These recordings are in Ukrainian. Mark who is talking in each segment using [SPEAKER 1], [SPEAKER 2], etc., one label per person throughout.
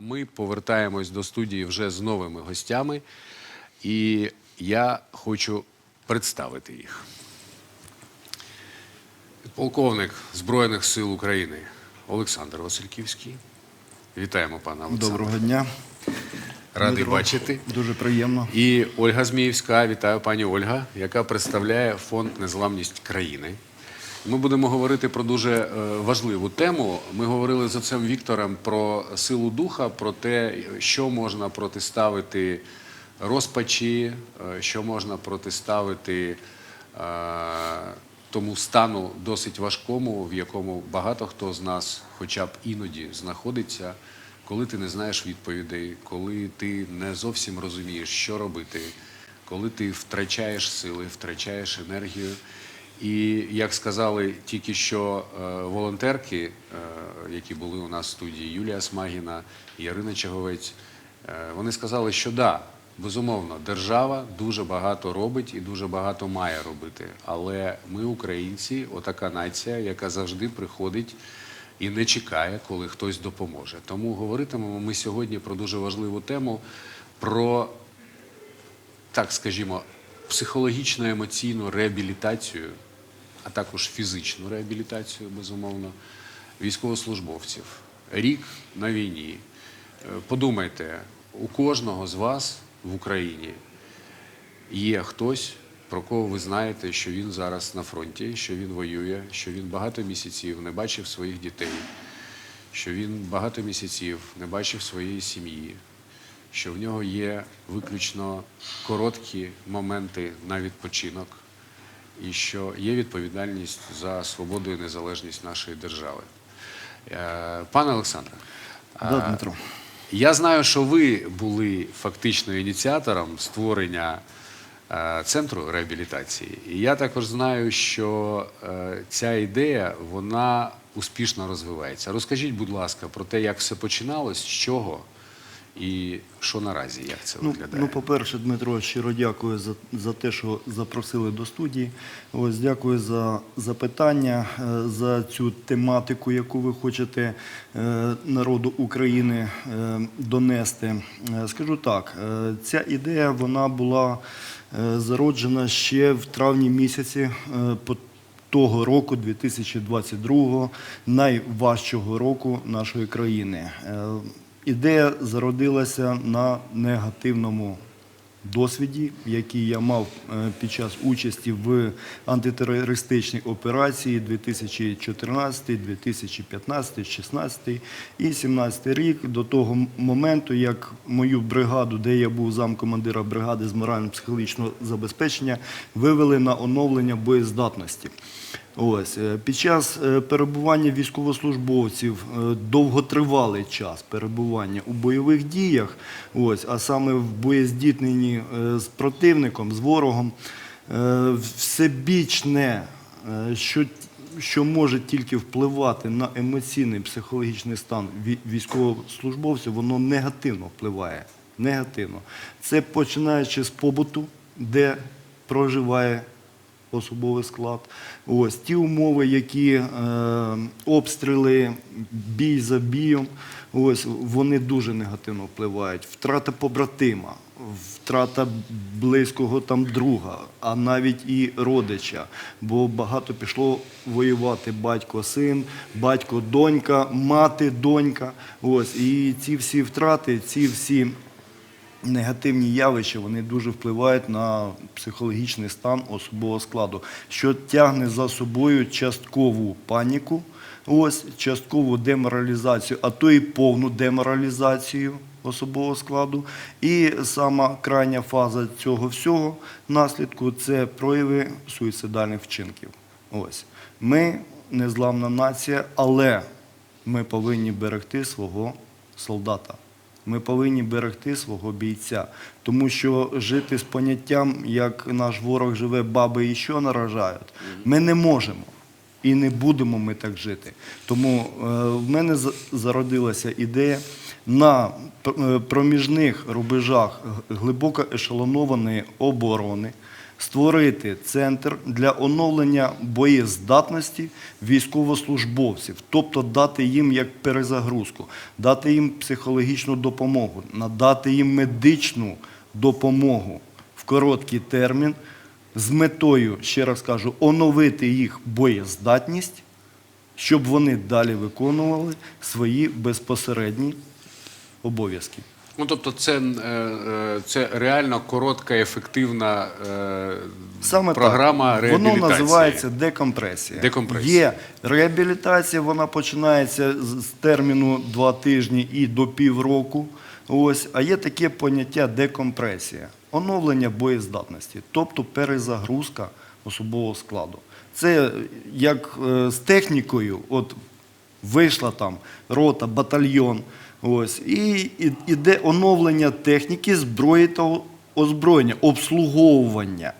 [SPEAKER 1] А ми повертаємось до студії вже з новими гостями, і я хочу представити їх. Полковник Збройних сил України Олександр Васильківський. Вітаємо пана Олександра.
[SPEAKER 2] Доброго дня.
[SPEAKER 1] Радий
[SPEAKER 2] Дмитро.
[SPEAKER 1] бачити.
[SPEAKER 2] Дуже приємно.
[SPEAKER 1] І Ольга Зміївська, вітаю пані Ольга, яка представляє фонд Незламність країни. Ми будемо говорити про дуже е, важливу тему. Ми говорили з отцем Віктором про силу духа, про те, що можна протиставити розпачі, е, що можна протиставити е, тому стану досить важкому, в якому багато хто з нас, хоча б іноді, знаходиться, коли ти не знаєш відповідей, коли ти не зовсім розумієш, що робити, коли ти втрачаєш сили, втрачаєш енергію. І як сказали тільки що е, волонтерки, е, які були у нас в студії, Юлія Смагіна і Ярина Чаговець, е, вони сказали, що да, безумовно, держава дуже багато робить і дуже багато має робити. Але ми, українці, отака нація, яка завжди приходить і не чекає, коли хтось допоможе. Тому говоритимемо ми сьогодні про дуже важливу тему. про так скажімо, психологічну емоційну реабілітацію, а також фізичну реабілітацію, безумовно, військовослужбовців. Рік на війні. Е, Подумайте, у кожного з вас в Україні є хтось, про кого ви знаєте, що він зараз на фронті, що він воює, що він багато місяців не бачив своїх дітей, що він багато місяців не бачив своєї сім'ї, що в нього є виключно короткі моменти на відпочинок, і що є відповідальність за свободу і незалежність нашої держави. Е, Пане Олександре,
[SPEAKER 2] Да, Дмитро.
[SPEAKER 1] я знаю, що ви були фактично ініціатором створення е, центру реабілітації. І я також знаю, що е, ця ідея вона успішно розвивається. Розкажіть, будь ласка, про те, як все починалось, з чого і що наразі, як це
[SPEAKER 2] Ну,
[SPEAKER 1] виглядає.
[SPEAKER 2] ну, по-перше, Дмитро, щиро дякую за, за те, що запросили до студії. Ось дякую за запитання, е, за цю тематику, яку ви хочете е, народу України е, донести. Е, Скажу так, е, ця ідея вона була е, зароджена ще в травні місяці. е, по того року, 2022, найважчого року нашої країни. Ідея зародилася на негативному досвіді, який я мав е, під час участі в антитерористичній операції 2014, 2015, 2016 і 2017 рік до того моменту, як мою бригаду, де я був замкомандира бригади з морально-психологічного забезпечення, вивели на оновлення боєздатності. Ось е, під час е, перебування військовослужбовців е, довготривалий час перебування у бойових діях, ось, а саме в боєздітненні з противником, з ворогом, всебічне, що, що може тільки впливати на емоційний психологічний стан військовослужбовців, воно негативно впливає. Негативно. Це починаючи з побуту, де проживає особовий склад. Ось ті умови, які е, обстріли, бій за бієм, ось вони дуже негативно впливають. Втрата побратима, втрата близького там друга, а навіть і родича. Бо багато пішло воювати батько, син, батько, донька, мати, донька. Ось і ці всі втрати, ці всі негативні явища вони дуже впливають на психологічний стан особового складу, що тягне за собою часткову паніку, ось часткову деморалізацію, а то і повну деморалізацію особового складу. І сама крайня фаза цього всього наслідку це прояви суїцидальних вчинків. Ось ми незламна нація, але ми повинні берегти свого солдата. Ми повинні берегти свого бійця, тому що жити з поняттям, як наш ворог живе, баби і що наражають, ми не можемо. І не будемо ми так жити. Тому е, в мене зародилася ідея на е, проміжних рубежах глибоко ешелонованої оборони, створити центр для оновлення боєздатності військовослужбовців, тобто дати їм як перезагрузку, дати їм психологічну допомогу, надати їм медичну допомогу в короткий термін з метою, ще раз кажу, оновити їх боєздатність, щоб вони далі виконували свої безпосередні обов'язки.
[SPEAKER 1] Ну, тобто, це, е, е, це реально коротка, ефективна е,
[SPEAKER 2] Саме
[SPEAKER 1] програма
[SPEAKER 2] так.
[SPEAKER 1] реабілітації.
[SPEAKER 2] Воно називається декомпресія.
[SPEAKER 1] Декомпресія.
[SPEAKER 2] Є реабілітація, вона починається з терміну два тижні і до півроку. Ось, а є таке поняття декомпресія, оновлення боєздатності, тобто перезагрузка особового складу. Це як з технікою, от вийшла там рота, батальйон. Ось, і, йде оновлення техніки, зброї та озброєння, обслуговування.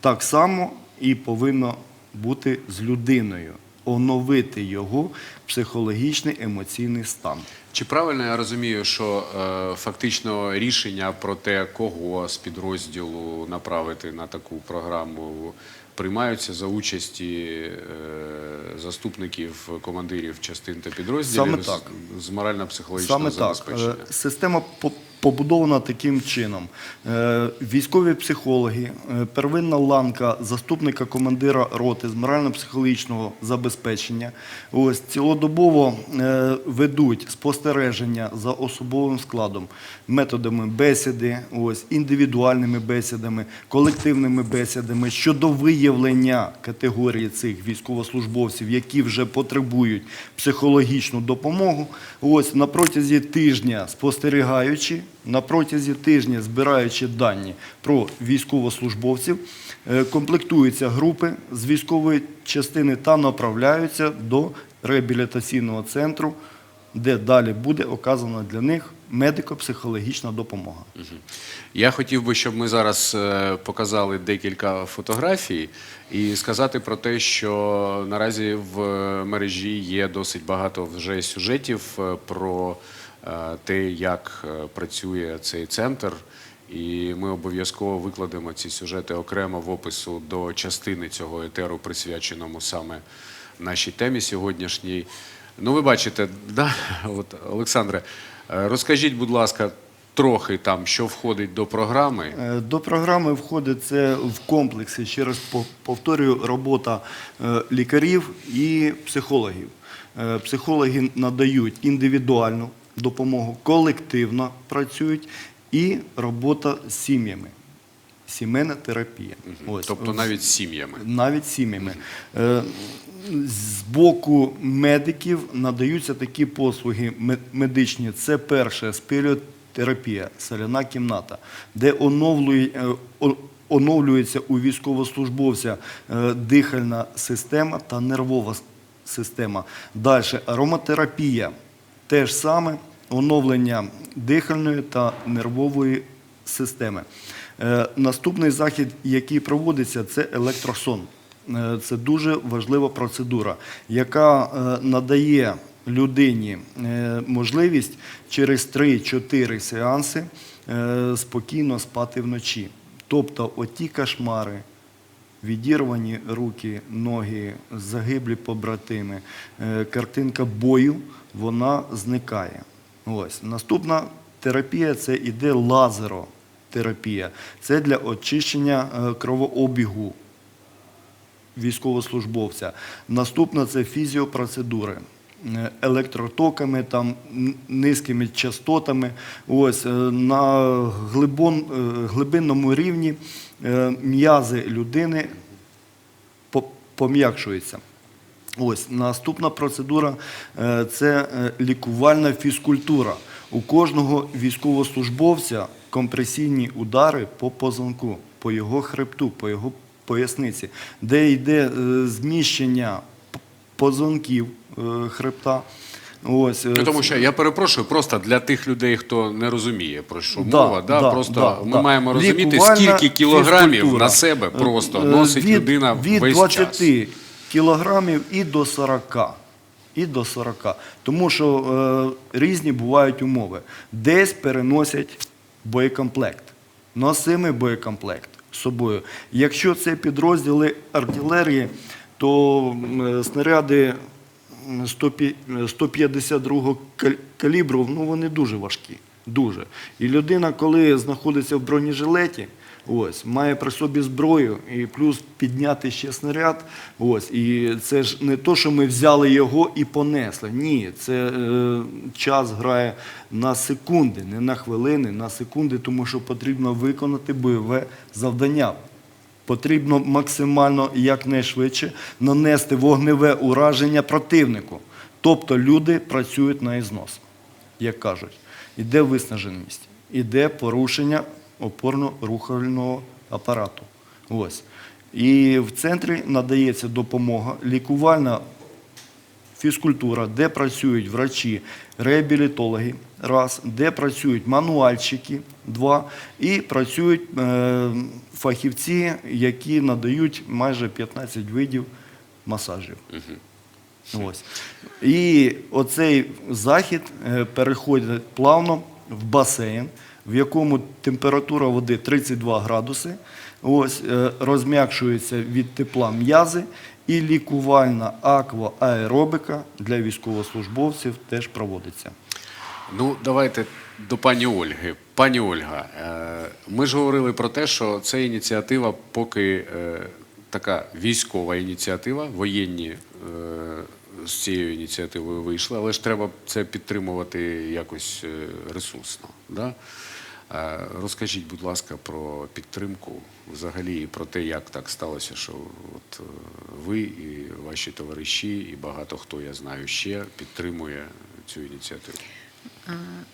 [SPEAKER 2] Так само і повинно бути з людиною, оновити його психологічний емоційний стан.
[SPEAKER 1] Чи правильно я розумію, що е, фактично рішення про те, кого з підрозділу направити на таку програму, приймаються за участі е, заступників командирів частин та підрозділів
[SPEAKER 2] Саме
[SPEAKER 1] з-
[SPEAKER 2] так.
[SPEAKER 1] з, морально-психологічного
[SPEAKER 2] Саме так.
[SPEAKER 1] забезпечення?
[SPEAKER 2] Е, Система побудована таким чином. Е, Військові психологи, е, первинна ланка заступника командира роти з морально-психологічного забезпечення. Ось цілодобово е, ведуть спостереження за особовим складом методами бесіди, ось індивідуальними бесідами, колективними бесідами щодо виявлення категорії цих військовослужбовців, які вже потребують психологічну допомогу. Ось на протязі тижня спостерігаючи, на протязі тижня збираючи дані про військовослужбовців, е, комплектуються групи з військової частини та направляються до реабілітаційного центру, де далі буде оказана для них медико-психологічна допомога.
[SPEAKER 1] Я хотів би, щоб ми зараз е, показали декілька фотографій і сказати про те, що наразі в мережі є досить багато вже сюжетів е, про е, те, як е, працює цей центр. І ми обов'язково викладемо ці сюжети окремо в опису до частини цього етеру, присвяченому саме нашій темі сьогоднішній. Ну, ви бачите, да? От, Олександре, е, розкажіть, будь ласка, трохи там, що входить до програми.
[SPEAKER 2] Е, До програми входить це в комплексі, ще раз повторюю, робота е, лікарів і психологів. Е, Психологи надають індивідуальну допомогу, колективно працюють і робота з сім'ями. Сімейна терапія. Ось.
[SPEAKER 1] Тобто навіть з сім'ями.
[SPEAKER 2] навіть сім'ями. Е, З боку медиків надаються такі послуги медичні. Це перше спіріотерапія, соляна кімната, де е, оновлюється у військовослужбовця е, дихальна система та нервова система. Далі ароматерапія. Те ж саме оновлення дихальної та нервової системи. Е, Наступний захід, який проводиться, це електросон. Е, Це дуже важлива процедура, яка е, надає людині можливість через 3-4 сеанси спокійно спати вночі. Тобто оті кошмари, відірвані руки, ноги, загиблі побратими, картинка бою, вона зникає. Ось. Наступна терапія це іде лазеротерапія. Це для очищення е, кровообігу військовослужбовця. Наступна це фізіопроцедури. Е, Електротоками, там, низькими частотами. Ось, е, на глибон, глибинному рівні м'язи людини пом'якшуються. Ось наступна процедура е, це е, лікувальна фізкультура. У кожного військовослужбовця компресійні удари по позвонку, по його хребту, по його поясниці, де йде е, зміщення позвонків хребта. Ось,
[SPEAKER 1] Ну, тому що я перепрошую, просто для тих людей, хто не розуміє про що
[SPEAKER 2] Да,
[SPEAKER 1] мова, да,
[SPEAKER 2] да,
[SPEAKER 1] просто
[SPEAKER 2] да,
[SPEAKER 1] ми
[SPEAKER 2] да.
[SPEAKER 1] маємо розуміти,
[SPEAKER 2] Лікувальна
[SPEAKER 1] скільки кілограмів
[SPEAKER 2] фізкультура.
[SPEAKER 1] на себе просто носить
[SPEAKER 2] від,
[SPEAKER 1] людина
[SPEAKER 2] від
[SPEAKER 1] весь
[SPEAKER 2] 20
[SPEAKER 1] час.
[SPEAKER 2] Кілограмів і до 40. І до 40. Тому що е, різні бувають умови. Десь переносять боєкомплект, носимий боєкомплект, з собою. Якщо це підрозділи артилерії, то м, снаряди м, 100 152 каль- калібру, ну вони дуже важкі. Дуже. І людина, коли знаходиться в бронежилеті, ось, має при собі зброю і плюс підняти ще снаряд. Ось, і це ж не то, що ми взяли його і понесли. Ні, це е, час грає на секунди, не на хвилини, на секунди, тому що потрібно виконати бойове завдання. Потрібно максимально якнайшвидше нанести вогневе ураження противнику. Тобто люди працюють на ізнос, як кажуть. Іде виснаженість, іде порушення опорно-рухального апарату. Ось. І в центрі надається допомога, лікувальна фізкультура, де працюють врачі, реабілітологи, раз, де працюють мануальщики, два, і працюють е, фахівці, які надають майже 15 видів масажів. Ось. І оцей захід е, переходить плавно в басейн, в якому температура води 32 градуси. Ось, е, розм'якшується від тепла м'язи, і лікувальна аквааеробика для військовослужбовців теж проводиться.
[SPEAKER 1] Ну, давайте до пані Ольги. Пані Ольга, е, ми ж говорили про те, що це ініціатива поки е, така військова ініціатива, воєнні з цією ініціативою вийшли, але ж треба це підтримувати якось ресурсно. Да? Розкажіть, будь ласка, про підтримку взагалі і про те, як так сталося, що от е, ви і ваші товариші, і багато хто я знаю ще підтримує цю ініціативу.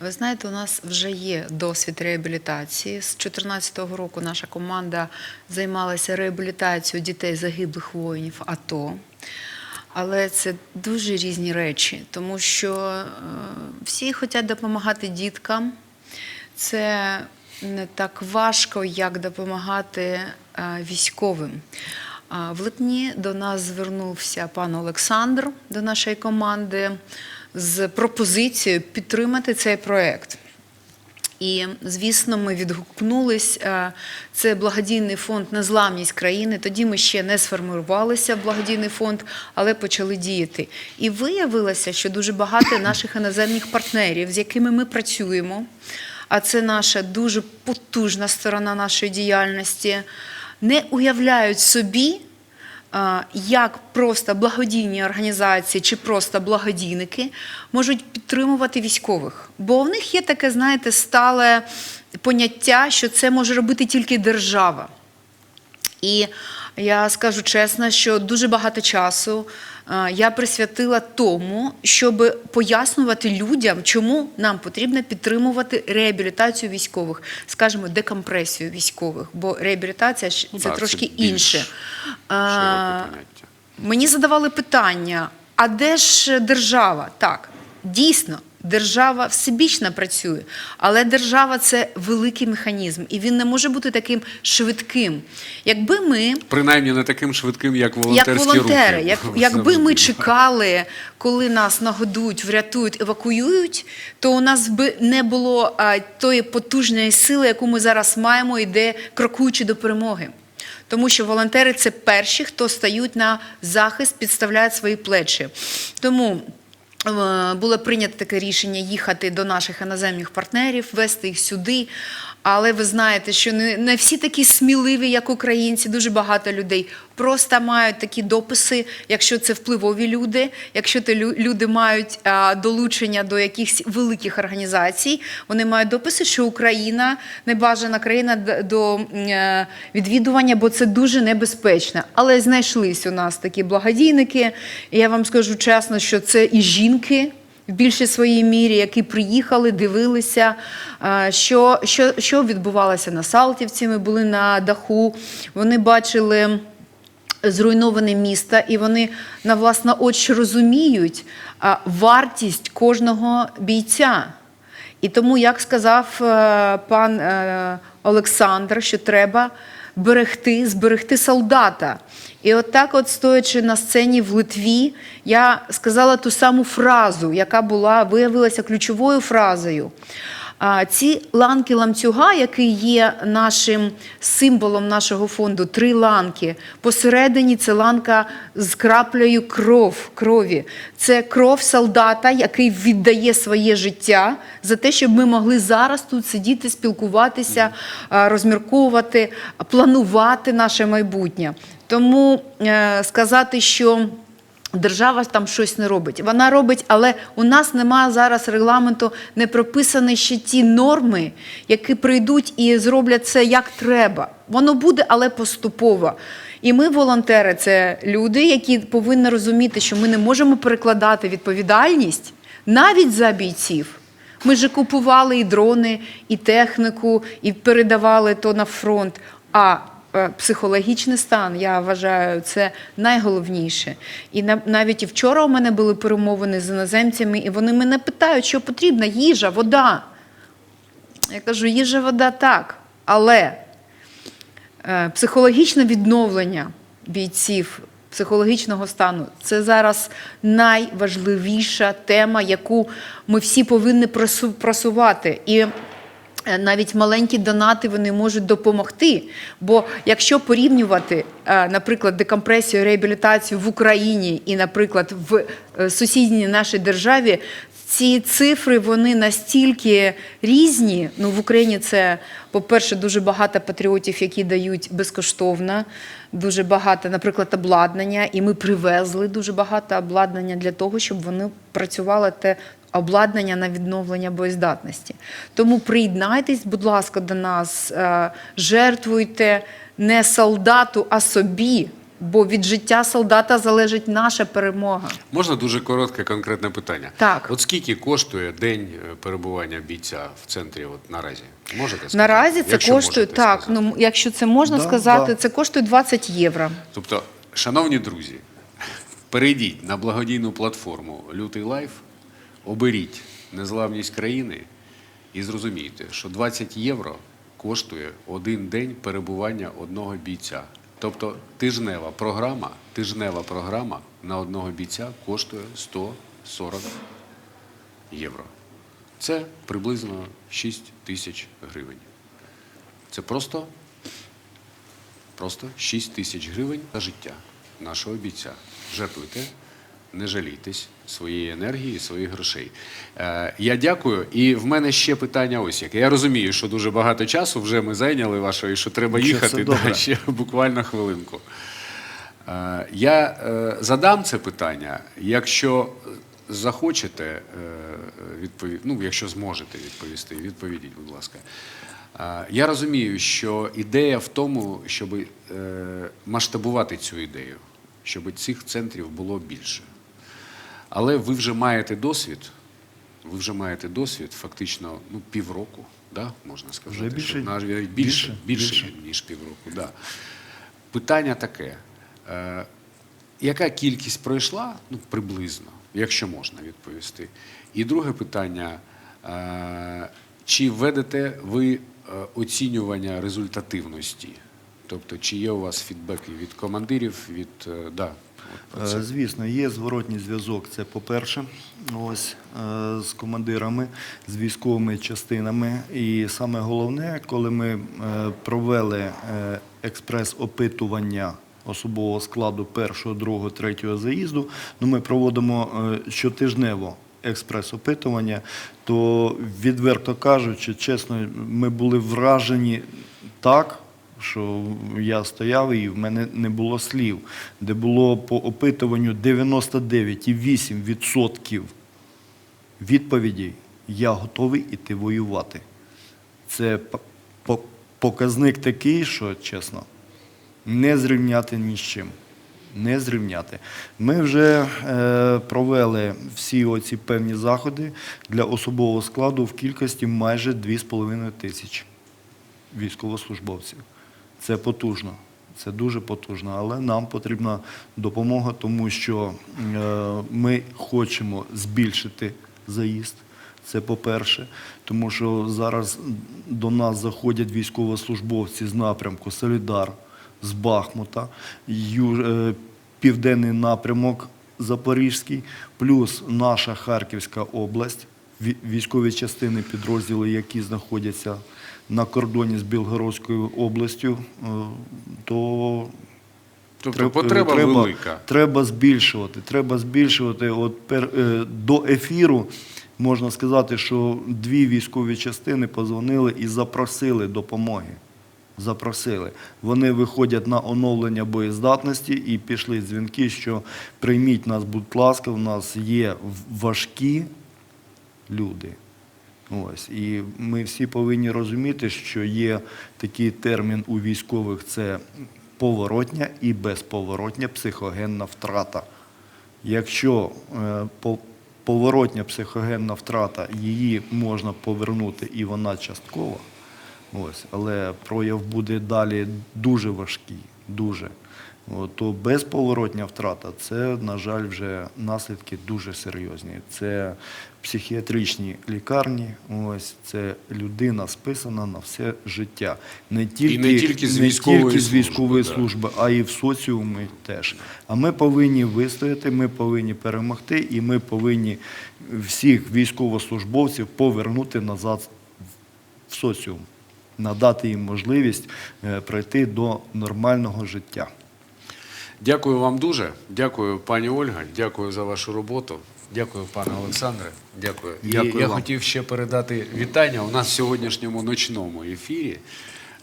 [SPEAKER 3] Ви знаєте, у нас вже є досвід реабілітації. З 2014 року наша команда займалася реабілітацією дітей загиблих воїнів АТО. Але це дуже різні речі, тому що е, всі хочуть допомагати діткам. Це не так важко, як допомагати е, військовим. В липні до нас звернувся пан Олександр до нашої команди з пропозицією підтримати цей проект. І, звісно, ми відгукнулись. Е, Це благодійний фонд Незламність країни. Тоді ми ще не сформувалися в благодійний фонд, але почали діяти. І виявилося, що дуже багато наших іноземних партнерів, з якими ми працюємо, а це наша дуже потужна сторона нашої діяльності, не уявляють собі, як просто благодійні організації чи просто благодійники можуть підтримувати військових. Бо в них є таке, знаєте, стале поняття, що це може робити тільки держава. І я скажу чесно, що дуже багато часу я присвятила тому, щоб пояснювати людям, чому нам потрібно підтримувати реабілітацію військових, скажімо, декомпресію військових, бо реабілітація
[SPEAKER 1] Ну
[SPEAKER 3] це
[SPEAKER 1] так,
[SPEAKER 3] трошки
[SPEAKER 1] це
[SPEAKER 3] інше. А. Мені задавали питання: а де ж держава? Так, дійсно, держава всебічно працює, але держава це великий механізм, і він не може бути таким швидким. Якби ми.
[SPEAKER 1] Принаймні не таким швидким, як
[SPEAKER 3] Як волонтери,
[SPEAKER 1] руки.
[SPEAKER 3] як, якби ми чекали, коли нас нагодують, врятують, евакуюють, то у нас би не було а, тої потужної сили, яку ми зараз маємо, іде крокуючи до перемоги. Тому що волонтери це перші, хто стають на захист, підставляють свої плечі. Тому було прийнято таке рішення їхати до наших іноземних партнерів, вести їх сюди. Але ви знаєте, що не, не всі такі сміливі, як українці, дуже багато людей просто мають такі дописи, якщо це впливові люди, якщо лю- люди мають а, долучення до якихось великих організацій, вони мають дописи, що Україна небажана країна до е, відвідування, бо це дуже небезпечно. Але знайшлись у нас такі благодійники. І я вам скажу чесно, що це і жінки в більшій своїй мірі, які приїхали, дивилися, що, що, що відбувалося на Салтівці. Ми були на даху, вони бачили зруйноване місто, і вони на власне очі розуміють вартість кожного бійця. І тому, як сказав е, пан е, Олександр, що треба берегти, зберегти солдата. І от так, от стоячи на сцені в Литві, я сказала ту саму фразу, яка була виявилася ключовою фразою. Ці ланки ланцюга, який є нашим символом нашого фонду, три ланки. Посередині це ланка з краплею кров, крові. Це кров солдата, який віддає своє життя за те, щоб ми могли зараз тут сидіти, спілкуватися, розмірковувати, планувати наше майбутнє. Тому е, сказати, що Держава там щось не робить. Вона робить, але у нас немає зараз регламенту, не прописані ще ті норми, які прийдуть і зроблять це як треба. Воно буде, але поступово. І ми, волонтери, це люди, які повинні розуміти, що ми не можемо перекладати відповідальність навіть за бійців. Ми ж купували і дрони, і техніку, і передавали то на фронт. А психологічний стан, я вважаю, це найголовніше. І на- навіть вчора у мене були перемовини з іноземцями, і вони мене питають, що потрібна їжа, вода. Я кажу, їжа, вода так, але е, психологічне відновлення бійців, психологічного стану це зараз найважливіша тема, яку ми всі повинні просувати. І е, навіть маленькі донати вони можуть допомогти. Бо якщо порівнювати, е, наприклад, декомпресію, реабілітацію в Україні і, наприклад, в е, сусідній нашій державі, ці цифри вони настільки різні. Ну, в Україні це, по-перше, дуже багато патріотів, які дають безкоштовно, дуже багато, наприклад, обладнання. І ми привезли дуже багато обладнання для того, щоб вони працювали те обладнання на відновлення боєздатності. Тому приєднайтесь, будь ласка, до нас, е, жертвуйте не солдату, а собі. Бо від життя солдата залежить наша перемога.
[SPEAKER 1] Можна дуже коротке конкретне питання?
[SPEAKER 3] Так.
[SPEAKER 1] От скільки коштує день е, перебування бійця в центрі от наразі? Можете сказати?
[SPEAKER 3] Наразі це
[SPEAKER 1] Якщо
[SPEAKER 3] коштує так.
[SPEAKER 1] сказати.
[SPEAKER 3] Ну якщо це можна
[SPEAKER 2] Да,
[SPEAKER 3] сказати,
[SPEAKER 2] да.
[SPEAKER 3] це коштує 20 євро.
[SPEAKER 1] Тобто, шановні друзі, перейдіть на благодійну платформу Лютий Лайф, оберіть незламність країни і зрозумійте, що 20 євро коштує один день перебування одного бійця. Тобто тижнева програма, тижнева програма на одного бійця коштує 140 євро. Це приблизно 6 тисяч гривень. Це просто Просто 6 тисяч гривень за життя нашого бійця. Жертвуйте, не жалійтесь своєї енергії, своїх грошей. Е, я дякую. І в мене ще питання ось яке. Я розумію, що дуже багато часу вже ми зайняли вашого, і що треба
[SPEAKER 2] Нічого,
[SPEAKER 1] їхати
[SPEAKER 2] добре.
[SPEAKER 1] да, ще буквально хвилинку. Е, я е, задам це питання, якщо захочете відповісти, ну, якщо зможете відповісти, відповідіть, будь ласка. Я розумію, що ідея в тому, щоб масштабувати цю ідею, щоб цих центрів було більше. Але ви вже маєте досвід, ви вже маєте досвід фактично ну, півроку, да, можна сказати.
[SPEAKER 2] Вже більше-
[SPEAKER 1] що більше,
[SPEAKER 2] більше,
[SPEAKER 1] більше,
[SPEAKER 2] більше.
[SPEAKER 1] ніж півроку. Да. Питання таке. Е, яка кількість пройшла? Ну, приблизно, якщо можна відповісти. І друге питання. Е, чи введете ви е, оцінювання результативності? Тобто, чи є у вас фідбеки від командирів, від е, да,
[SPEAKER 2] Звісно, є зворотній зв'язок. Це по-перше, ось е, з командирами, з військовими частинами. І саме головне, коли ми е, провели е, експрес-опитування особового складу першого, другого, третього заїзду, ну ми проводимо е, щотижнево. Експрес-опитування, то відверто кажучи, чесно, ми були вражені так, що я стояв і в мене не було слів, де було по опитуванню 99,8% відповідей я готовий іти воювати. Це показник такий, що чесно, не зрівняти ні з чим. Не зрівняти. Ми вже е, провели всі оці певні заходи для особового складу в кількості майже 2,5 тисячі військовослужбовців. Це потужно, це дуже потужно, але нам потрібна допомога, тому що е, ми хочемо збільшити заїзд. Це по-перше, тому що зараз до нас заходять військовослужбовці з напрямку Солідар, з Бахмута, е, Південний напрямок Запорізький, плюс наша Харківська область. військові частини, підрозділи, які знаходяться на кордоні з Білгородською областю, е, то
[SPEAKER 1] Тобто
[SPEAKER 2] Треб-
[SPEAKER 1] потреба
[SPEAKER 2] треба,
[SPEAKER 1] велика.
[SPEAKER 2] Треба збільшувати. Треба збільшувати. От пер, е, до ефіру можна сказати, що дві військові частини позвонили і запросили допомоги. Запросили. Вони виходять на оновлення боєздатності і пішли дзвінки, що прийміть нас, будь ласка, в нас є важкі люди. Ось. І ми всі повинні розуміти, що є такий термін у військових це поворотня і безповоротня психогенна втрата. Якщо е, по- поворотня психогенна втрата, її можна повернути і вона часткова, ось, але прояв буде далі дуже важкий, дуже. То безповоротня втрата це, на жаль, вже наслідки дуже серйозні. Це психіатричні лікарні, ось це людина списана на все життя. Не тільки,
[SPEAKER 1] не тільки з
[SPEAKER 2] не
[SPEAKER 1] військової
[SPEAKER 2] тільки з
[SPEAKER 1] служби,
[SPEAKER 2] військової
[SPEAKER 1] да.
[SPEAKER 2] служби, а і в соціумі теж. А ми повинні вистояти, ми повинні перемогти, і ми повинні всіх військовослужбовців повернути назад в соціум, надати їм можливість е, прийти до нормального життя.
[SPEAKER 1] Дякую вам дуже. Дякую, пані Ольга. Дякую за вашу роботу. Дякую, пане Олександре. Дякую.
[SPEAKER 2] Дякую
[SPEAKER 1] І я
[SPEAKER 2] вам.
[SPEAKER 1] хотів ще передати вітання. У нас в сьогоднішньому ночному ефірі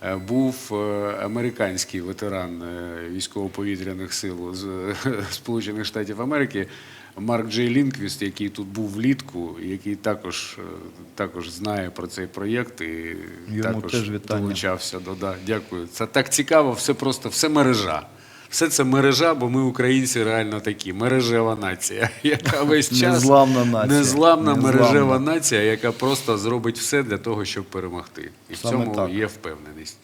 [SPEAKER 1] е, був е, американський ветеран е, військово-повітряних сил з Сполучених Штатів Америки. Марк Джей Лінквіст, який тут був влітку, який також, також знає про цей проєкт і
[SPEAKER 2] Йому
[SPEAKER 1] також
[SPEAKER 2] теж
[SPEAKER 1] долучався до да. Дякую. Це так цікаво, все просто, все мережа. Все це мережа, бо ми, українці, реально такі. Мережева нація, яка весь час
[SPEAKER 2] Незламна нація. незламна
[SPEAKER 1] мережева нація, яка просто зробить все для того, щоб перемогти. І в
[SPEAKER 2] Саме
[SPEAKER 1] цьому
[SPEAKER 2] так.
[SPEAKER 1] є впевненість.